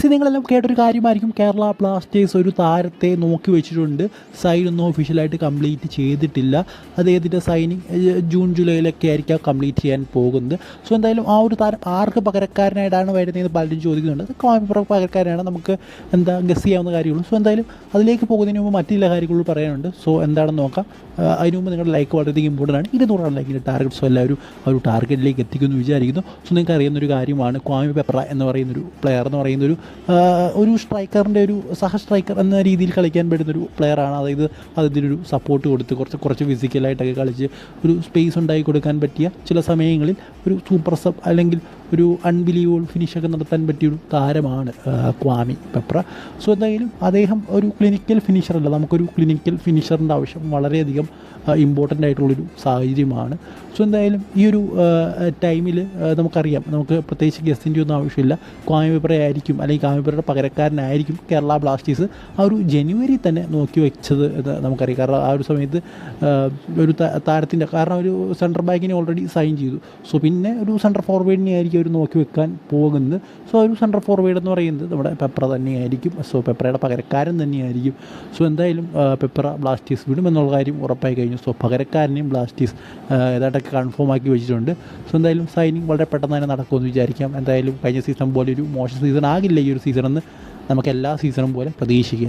C നിങ്ങളെല്ലാം കേട്ടൊരു കാര്യമായിരിക്കും. കേരള ബ്ലാസ്റ്റേഴ്സ് ഒരു താരത്തെ നോക്കി വെച്ചിട്ടുണ്ട്. സൈൻ ഒന്നും ഒഫീഷ്യലായിട്ട് കംപ്ലീറ്റ് ചെയ്തിട്ടില്ല. അദ്ദേഹത്തിന്റെ സൈനിങ് ജൂൺ ജൂലൈയിലൊക്കെ ആയിരിക്കും കംപ്ലീറ്റ് ചെയ്യാൻ പോകുന്നത്. സോ എന്തായാലും ആ ഒരു താരം ആർക്ക് പകരക്കാരനായിട്ടാണ് വരുന്നതെന്ന് പലരും ചോദിക്കുന്നുണ്ട്. കോയമ്പുറ പകരക്കാരനാണ്. നമുക്ക് എന്താ ഗസ് ചെയ്യാവുന്ന കാര്യമുള്ളൂ. സോ എന്തായാലും അതിലേക്ക് പോകുന്നതിന് മുമ്പ് മറ്റു ചില കാര്യങ്ങളും പറയാനുണ്ട്. സോ എന്താണെന്ന് നോക്കാം. അതിന് മുമ്പ് നിങ്ങളുടെ ലൈക്ക് വളരെയധികം ഇമ്പോർട്ടന്റ് ആണ്. ഇരുന്നൂറാണ് ലൈക്കിന്റെ ടാർഗറ്റ്സോ എല്ലാവരും ആ ഒരു ടാർഗറ്റിലേക്ക് എത്തിക്കുമെന്ന് വിചാരിക്കുന്നു. സോ നിങ്ങൾക്ക് അറിയുന്നൊരു കാര്യമാണ്. ക്വാമി പെപ്പറ എന്ന് പറയുന്നൊരു പ്ലെയർ എന്ന് പറയുന്നൊരു ഒരു സ്ട്രൈക്കറിന്റെ ഒരു സഹ സ്ട്രൈക്കർ എന്ന രീതിയിൽ കളിക്കാൻ പറ്റുന്നൊരു പ്ലെയറാണ് അതായത് അതിനൊരു സപ്പോർട്ട് കൊടുത്ത് കുറച്ച് കുറച്ച് ഫിസിക്കലായിട്ടൊക്കെ കളിച്ച് ഒരു സ്പേസ് ഉണ്ടാക്കി കൊടുക്കാൻ പറ്റിയ ചില സമയങ്ങളിൽ ഒരു സൂപ്പർ സബ് അല്ലെങ്കിൽ ഒരു അൺബിലീവബിൾ ഫിനിഷൊക്കെ നടത്താൻ പറ്റിയൊരു താരമാണ് ക്വാമി പെപ്ര. സോ എന്തായാലും അദ്ദേഹം ഒരു ക്ലിനിക്കൽ ഫിനിഷർ അല്ല. നമുക്കൊരു ക്ലിനിക്കൽ ഫിനിഷറിന്റെ ആവശ്യം വളരെയധികം ഇമ്പോർട്ടന്റ് ആയിട്ടുള്ളൊരു സാഹചര്യമാണ്. സോ എന്തായാലും ഈ ഒരു ടൈമിൽ നമുക്കറിയാം. നമുക്ക് പ്രത്യേകിച്ച് ഗസ്റ്റിന്റെ ഒന്നും ആവശ്യമില്ല. ക്വാമി പെപ്ര ആയിരിക്കും അല്ലെങ്കിൽ ക്വാമി പെപ്രയുടെ പകരക്കാരനായിരിക്കും കേരള ബ്ലാസ്റ്റേഴ്സ് ആ ഒരു ജനുവരി തന്നെ നോക്കി വെച്ചത് നമുക്കറിയാം. കാരണം ആ ഒരു സമയത്ത് ഒരു താരത്തിന്റെ കാരണം ഒരു സെൻട്രൽ ബാക്കിനെ ഓൾറെഡി സൈൻ ചെയ്തു. സോ പിന്നെ ഒരു സെൻട്രൽ ഫോർവേഡിനെ ആയിരിക്കും അവർ നോക്കി വെക്കാൻ പോകുന്നത്. സോ ഒരു സെൻട്രൽ ഫോർവേഡ് എന്ന് പറയുന്നത് നമ്മുടെ പെപ്ര തന്നെയായിരിക്കും. സോ പെപ്പറയുടെ പകരക്കാരൻ തന്നെയായിരിക്കും. സോ എന്തായാലും പെപ്പറ പെപ്ര ബ്ലാസ്റ്റേഴ്സ് വിടുമെന്നുള്ള കാര്യം ഉറപ്പായി കഴിഞ്ഞു. സോ പകരക്കാരനെയും ബ്ലാസ്റ്റേഴ്സ് ഏതായിട്ടൊക്കെ കൺഫേം ആക്കി വെച്ചിട്ടുണ്ട്. സോ എന്തായാലും സൈനിങ് വളരെ പെട്ടെന്ന് തന്നെ നടക്കുമെന്ന് വിചാരിക്കാം. എന്തായാലും കഴിഞ്ഞ സീസൺ പോലെ ഒരു മോശം സീസൺ ആകില്ല ഈ ഒരു സീസൺ എന്ന് നമുക്ക് എല്ലാ സീസണും പോലെ പ്രതീക്ഷിക്കുക